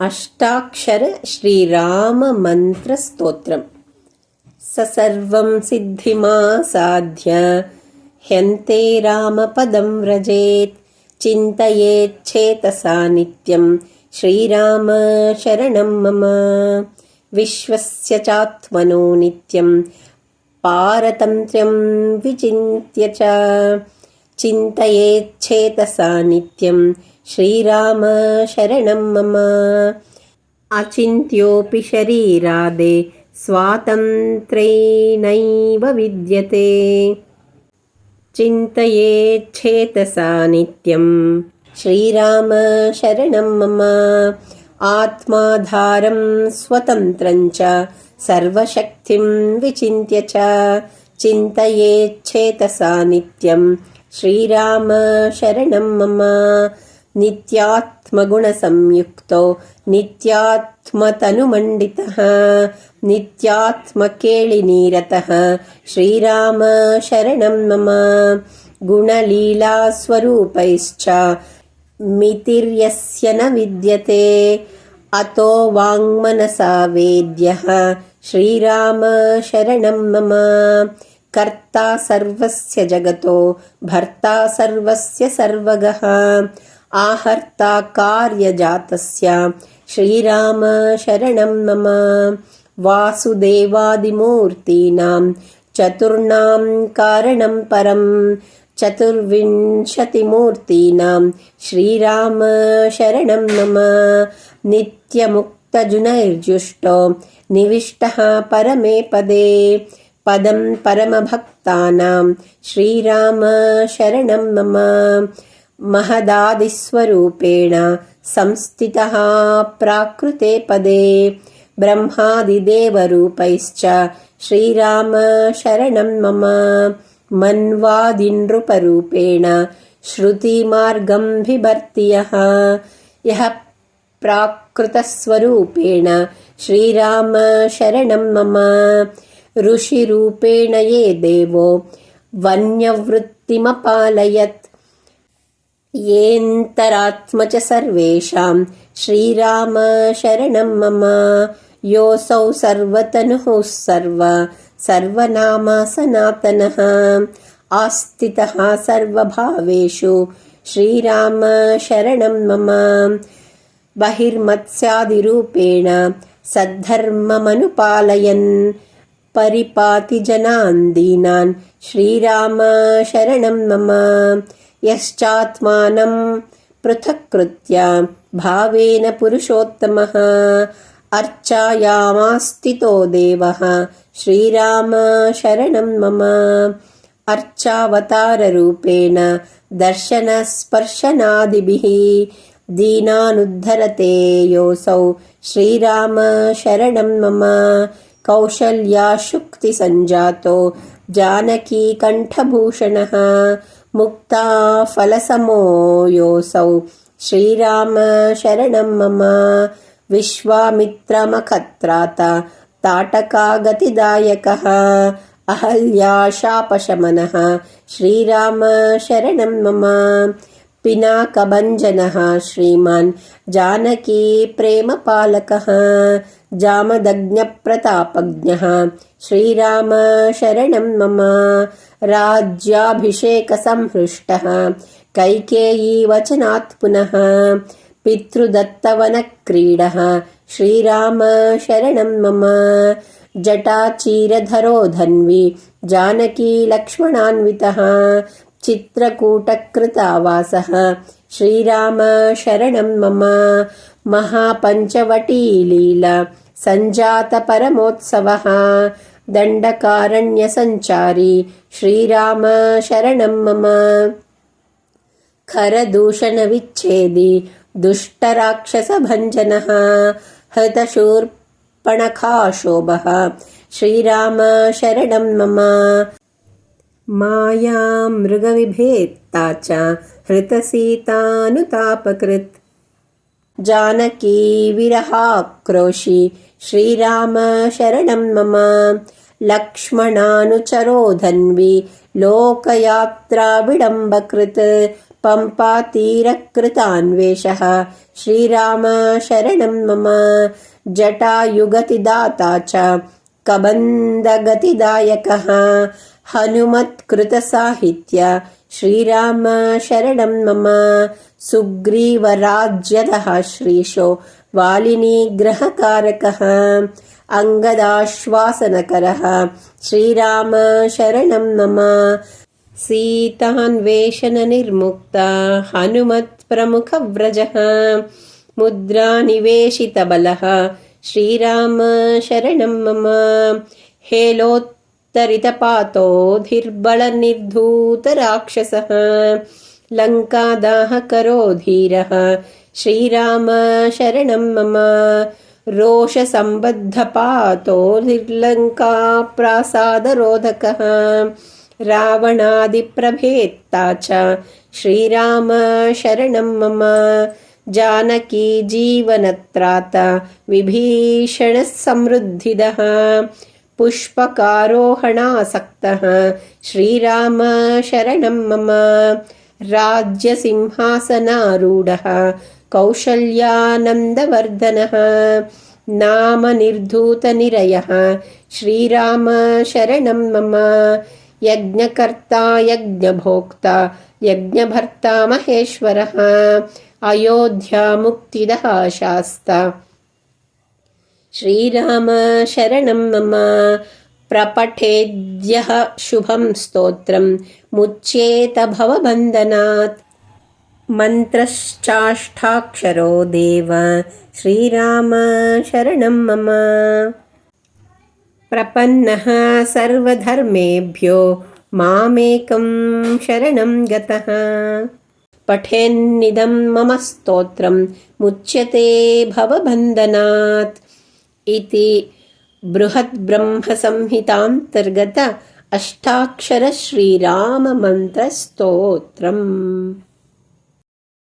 अष्टाक्षर श्रीराममन्त्रस्तोत्रम्। स सर्वं सिद्धिमासाध्य ह्यन्ते रामपदं व्रजेत् चिन्तयेच्छेतसा नित्यं श्रीराम शरणं मम। विश्वस्य चात्मनो नित्यं पारतन्त्र्यं विचिन्त्य च चिन्तयेच्छेतसा नित्यं श्रीराम शरणं मम। अचिन्त्योऽपि शरीरादे स्वातन्त्र्यैनैव विद्यते। चिन्तयेच्छेतसा नित्यं श्रीराम शरणं मम। आत्माधारं स्वतन्त्रं च सर्वशक्तिं विचिन्त्य च चिन्तयेच्छेतसा नित्यं श्रीराम शरणं मम नित्यात्मगुणसंयुक्तो नित्यात्मतनुमण्डितः नित्यात्मकेळिनीरतः श्रीराम शरणं मम गुणलीलास्वरूपैश्च मितिर्यस्य न विद्यते। अतो वाङ्मनसा वेद्यः श्रीराम शरणं मम कर्ता सर्वस्य जगतो भर्ता सर्वस्य सर्वगः। आहर्ता कार्यजातस्य श्रीराम शरणं मम। वासुदेवादिमूर्तीनां चतुर्णां कारणं परं चतुर्विंशतिमूर्तीनां श्रीराम शरणं मम। नित्यमुक्तजुनैर्जुष्टो निविष्टः परमे पदे पदं परमभक्तानां श्रीराम शरणं मम महदादिस्वरूपेण संस्थितः प्राकृते पदे ब्रह्मादिदेवरूपैश्च श्रीराम शरणं मम मन्वादिनृपरूपेण श्रुतिमार्गं बिभर्ति यः यः प्राकृतस्वरूपेण श्रीराम शरणं मम ऋषिरूपेण ये देवो वन्यवृत्तिमपालयत्। येऽन्तरात्म च सर्वेषां श्रीराम शरणं मम। योऽसौ सर्वतनुः सर्व सर्वनामा सनातनः। आस्थितः सर्वभावेषु श्रीराम शरणं मम। बहिर्मत्स्यादिरूपेण सद्धर्ममनुपालयन् परिपाति जनान् दीनान् श्रीराम शरणं मम। यश्चात्मानं पृथक्कृत्य भावेन पुरुषोत्तमः। अर्चायामास्तितो देवः। श्रीराम शरणं मम। अर्चावताररूपेण दर्शनस्पर्शनादिभिः दीनानुद्धरते योऽसौ श्रीराम शरणं मम कौशल्याशुक्तिसञ्जातो जानकीकण्ठभूषणः मुक्ता फलसमो योऽसौ श्रीराम शरणं मम विश्वामित्रमखत्रात ताटकागतिदायकः अहल्याशापशमनः श्रीराम शरणं मम पिनाकभञ्जनः श्रीमान् जानकी प्रेमपालकः जामदग्न्यप्रतापज्ञः। श्रीराम शरणं मम राज्याभिषेकसंहृष्टः। कैकेयीवचनात् पुनः पितृदत्तवनक्रीडः। श्रीराम शरणं मम जटाचीरधरो धन्वी जानकीलक्ष्मणान्वितः चित्रकूटकृतावासः श्रीराम शरणं मम महापञ्चवटीलीला सञ्जातपरमोत्सवः। दण्डकारण्यसञ्चारी श्रीराम शरणं मम। खरदूषणविच्छेदी दुष्टराक्षसभञ्जनः। हतशूर्पणखाशोभः श्रीराम शरणं मम। माया मृगविभेत्ता च हृतसीतानुतापकृत् जानकी विरहाक्रोशी श्रीराम शरणं मम। लक्ष्मणानुचरो धन्वी लोकयात्रा विडम्बकृत् पम्पातीरकृतान्वेषः श्रीराम शरणं मम। जटायुगतिदाता च कबन्दगतिदायकः हनुमत्कृतसाहित्य श्रीराम शरणं मम। सुग्रीवराज्यदः श्रीशो वालिनीग्रहकारकः अङ्गदाश्वासनकरः। श्रीराम शरणं मम। सीतान्वेषणनिर्मुक्ता हनुमत्प्रमुखव्रजः। मुद्रानिवेशितबलः। श्रीराम शरणं मम हेलोत्तरितपातोधिर्बलनिर्धूतराक्षसः लङ्कादाहकरो धीरः श्रीराम शरणं मम। रोषसम्बद्धपातोर्लङ्काप्रासादरोधकः रावणादिप्रभेत्ता च। श्रीराम शरणं मम। जानकी जीवनत्रात। विभीषणः समृद्धिदः पुष्पकारोहणासक्तः। श्रीराम शरणं मम। राज्यसिंहासनारूढः। कौशल्यानन्दवर्धनः। नामनिर्धूतनिरयः। श्रीराम शरणं मम। यज्ञकर्ता यज्ञभोक्ता यज्ञभर्ता महेश्वरः। अयोध्यामुक्तिदः शास्ता श्रीराम शरणं मम प्रपठेद्यः शुभं स्तोत्रं। मुच्येत भवबन्धनात्। मन्त्रश्चाष्टाक्षरो देव। श्रीराम शरणं मम। प्रपन्नः सर्वधर्मेभ्यो। मामेकं शरणं गतः। पठेन्निदं मम स्तोत्रं। मुच्यते भवबन्धनात् इति बृहद्ब्रह्मसंहितान्तर्गत अष्टाक्षरश्रीराममन्त्रस्तोत्रम्